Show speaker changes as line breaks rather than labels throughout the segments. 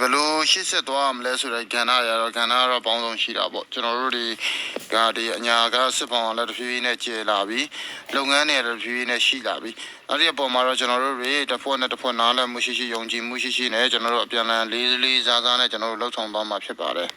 ဘယ်လို့ရှေ့ဆက်သွားမလဲဆိုတဲ့ကဏ္ဍရတော့ကဏ္ဍကတော့ပေါင်းဆုံးရှိတာပေါ့ကျွန်တော်တို့ဒီကဒီအညာကစစ်ဖောင်လည်းတစ်ဖြည်းဖြည်းနဲ့ကျေလာပြီလုပ်ငန်းတွေလည်းတစ်ဖြည်းဖြည်းနဲ့ရှိလာပြီအဲ့ဒီအပေါ်မှာတော့ကျွန်တော်တို့တွေတစ်ဖွဲ့နဲ့တစ်ဖွဲ့နားလည်မှုရှိရှိယုံကြည်မှုရှိရှိနဲ့ကျွန်တော်တို့အပြန်အလှန်လေးလေးစားစားနဲ့ကျွန်တော်တို့လှုပ်ဆောင်သွားမှာဖြစ်ပါတယ်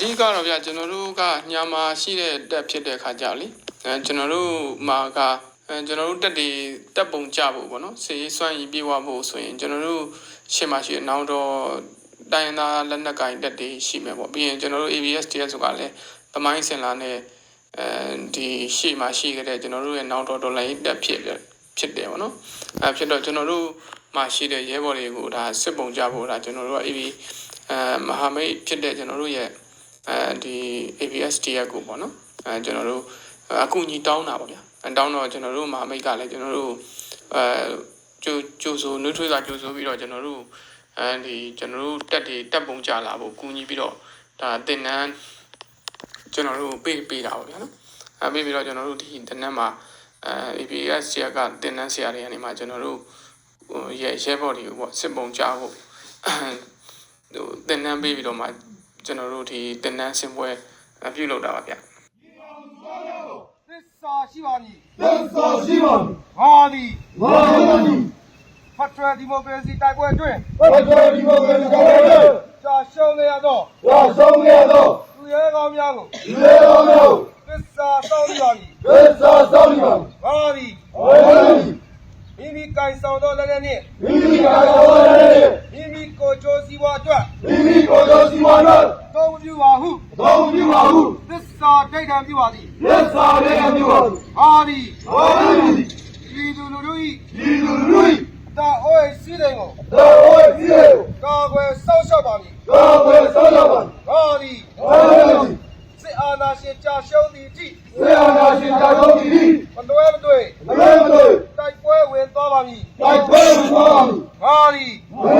ဓိကတော့ဗျကျွန်တော်တို့ကညာမှာရှိတဲ့တက်ဖြစ်တဲ့ခါကြောက်လေအဲကျွန်တော်တို့မှာကအဲကျွန်တော်တို့တက်တွေတက်ပုံကြဖို့ပေါ့နော်စေရေးစွမ်းရည်ပြေဝဖို့ဆိုရင်ကျွန်တော်တို့ရှေ့မှာရှိတဲ့နောက်တော့တိုင်းရင်းသားလက်နက်ကင်တက်တွေရှိမယ်ပေါ့ပြီးရင်ကျွန်တော်တို့ ABS TS ဆိုတာလည်းသမိုင်းစင်လာနဲ့အဲဒီရှေ့မှာရှိခဲ့တဲ့ကျွန်တော်တို့ရဲ့နောက်တော့ဒေါ်လာရေးတက်ဖြစ်ဖြစ်တယ်ပေါ့နော်အဲဖြစ်တော့ကျွန်တော်တို့မှာရှိတဲ့ရဲဘော်တွေကိုဒါစစ်ပုံကြဖို့ဒါကျွန်တော်တို့က AB အဲမဟာမိတ်ဖြစ်တဲ့ကျွန်တော်တို့ရဲ့ အဲဒီ ABSD ရကိုပေါ့နော်အဲကျွန်တော်တို့အကူအညီတောင်းတာပေါ့ဗျာအဲတောင်းတော့ကျွန်တော်တို့မဟာမိတ်ကလည်းကျွန်တော်တို့အဲကျိုးကျိုးဆိုနှွေးထွေးစာကျိုးဆိုပြီးတော့ကျွန်တော်တို့အဲဒီကျွန်တော်တို့တက်တွေတက်ပုံကြလာဖို့ကူညီပြီးတော့ဒါတင်နန်းကျွန်တော်တို့ပေးပေးတာပေါ့ဗျာနော်အဲပေးပြီးတော့ကျွန်တော်တို့ဒီတင်နန်းမှာအဲ ABS ဆရာကတင်နန်းဆရာတွေကနေမှကျွန်တော်တို့ဟိုရဲရဲဘော်တွေကိုပေါ့စစ်ပုံကြဖို့ဟိုတင်နန်းပေးပြီးတော့မှ ကျွန်တော်တို့ဒီတင်နန်းဆင်ပွဲအပြုလုပ်တာပါဗျ
သစ္စာရှိပါမည်
သစ္စာရှိပါမည်
ငါသည်
ငါသည်
ဖက်ဒရယ်ဒီမိုကရေစီတိုက်ပွဲအတွင်း
ဘတ်တော်ဒီမိုကရေစီကောင်စီ
ကြာရှုံးနေရသော
ရဆုံးခဲ့သော
သူရဲကောင်းများကို
ဒီလေတော်မျိုး
သစ္စာစောင့်ရပါမည်
သစ္စာစောင့်ပါမည်
ငါသည်
ဟောသည်
မိမိကင်ဆောင်သောလက်နက်နှင့်
မိမိကာတော်ရည်
မိမိကိုယ်ကျိုးစည်းဝါအတွက်
မိမိကိုယ်တော်စီဝါတော်
သုံးပြုပါဟု
သုံးပြပါဟု
သစ္စာဒိဋ္ဌံ ပြုပါသည်
သစ္စာလေးမျိုးပါ
ငါသည်
ဟောသည်
ဤသူလူတို့၏
ဒီလူလူ၏
အတာအိုးစည်းတဲ့ကို
တော်ဝဲစီရဲ့
ကာကွယ်စောင့်ရှောက်ပါမည်
တော်ဝဲဆောက်ရပါမည်
ငါသည်
ဟောသည်
စစ်အာဏာရှင်ကြာရှုံးသည့်အထိ
ဆရာနာရှင်တော်တော်ဒီ
မလွဲမသွေ
မလွဲမသွေ
တိုက်ပွဲဝင်သွားပါမည်
တိုက်ပွဲဝင်သွားပါမည်
ငါသည်
ဟောသည်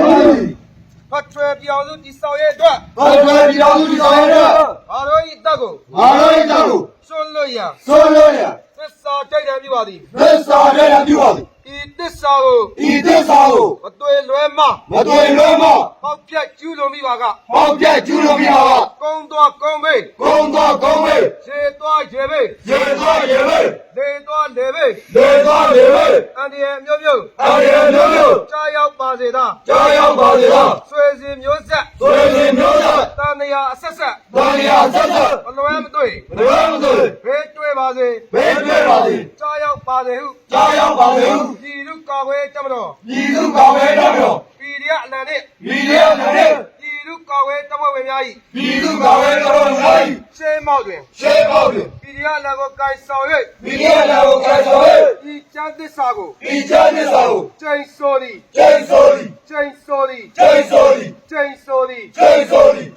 ဖတ်ထွယ်ပြောင်းစုတည်ဆောက်ရဲ့အတွက်
ဘတ်တော်ဒီတော်သူဆောင်ရတဲ့
ငါတို့၏တပ်ကို
ငါတို့၏တောက်ကို
စွန့်လွတ်ရန်
ဆိုလို့ရ
သစ္စာတိုက်တယ်ပြုပါသည်
သစ္စာလေးပြုပါသည်
ဤသစ္စာကို
ဤသစ္စာကို
မသွေလွဲမ
မတွေ့လို့မ
ပေါက်ပြက်ကျူးလွန်မိပါက
ဟောက်ပြကျူးလို့မရပါ
ကုန်းသွားကုန်းမေး
ကုန်းတော်ကုန်းမေး
ခြေသွားခြေမေး
ရေသွားရေမေး
လေသွားလေမေး
လေသွားလေမေး
အန္တရာယ်မျိုးမျိုး
အရေမျိုးမျိုး
ကြားရောက်ပါစေသာ
ကြားရောက်ပါလေလား
ဆွေစဉ်
တွေ့မ
တွေ့မ
တွေ့
ဘေးတွေ့ပါစေ
ဘေးတွေ့ပါစေ
ကြားရောက်ပါစေဟု
ကြားရောက်ပါစေဟု
ပြည်သူကာကွယ်တပ်မတော်
ပြည်သူကာကွယ်တပ်မတော်
ပြည်ရအနန္တ
ပြည်ရအနန္တ
ပြည်သူကာကွယ်တပ်ဖွဲ့ဝင်များ၏
ပြည်သူကာကွယ်တပ်ဖွဲ့များ၏
ရှေးမောက်တွင်
ရှေးမောက်တွင်
ပြည်ရလာကိုကိုင်ဆောင်၍
ပြည်ရလာကိုကိုင်ဆောင်၍
ဤချမ်းသစ္စာကို
ဤချမ်းသစ္စာကို
ချိန်ဆိုသည်ခ
ျိန်ဆိုသည်
ချိန်ဆိုသည်ချိန်
ဆိုသ
ည်ချိန်ဆိုသည်ချိန်ဆိုသည်